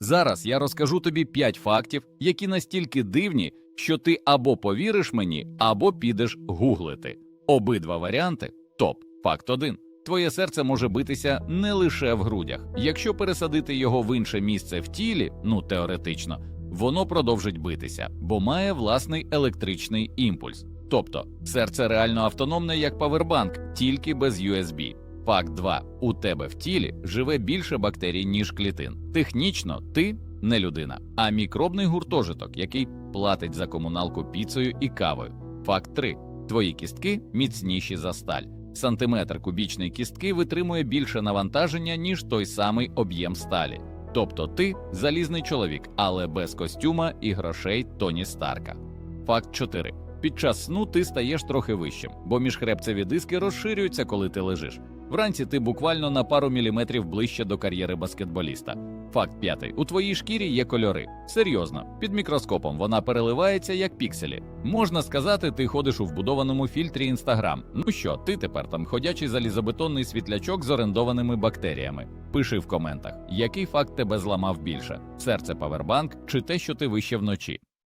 Зараз я розкажу тобі 5 фактів, які настільки дивні, що ти або повіриш мені, або підеш гуглити. Обидва варіанти топ. Факт 1. Твоє серце може битися не лише в грудях. Якщо пересадити його в інше місце в тілі, ну теоретично, воно продовжить битися, бо має власний електричний імпульс. Тобто серце реально автономне як павербанк, тільки без USB. Факт 2. У тебе в тілі живе більше бактерій, ніж клітин. Технічно ти не людина, а мікробний гуртожиток, який платить за комуналку піцею і кавою. Факт 3. Твої кістки міцніші за сталь. Сантиметр кубічної кістки витримує більше навантаження, ніж той самий об'єм сталі. Тобто ти залізний чоловік, але без костюма і грошей Тоні Старка. Факт 4. Під час сну ти стаєш трохи вищим, бо міжхребцеві диски розширюються, коли ти лежиш. Вранці ти буквально на пару міліметрів ближче до кар'єри баскетболіста. Факт п'ятий: у твоїй шкірі є кольори. Серйозно, під мікроскопом вона переливається як пікселі. Можна сказати, ти ходиш у вбудованому фільтрі Інстаграм. Ну що, ти тепер там ходячий залізобетонний світлячок з орендованими бактеріями. Пиши в коментах, який факт тебе зламав більше: серце павербанк чи те, що ти вище вночі.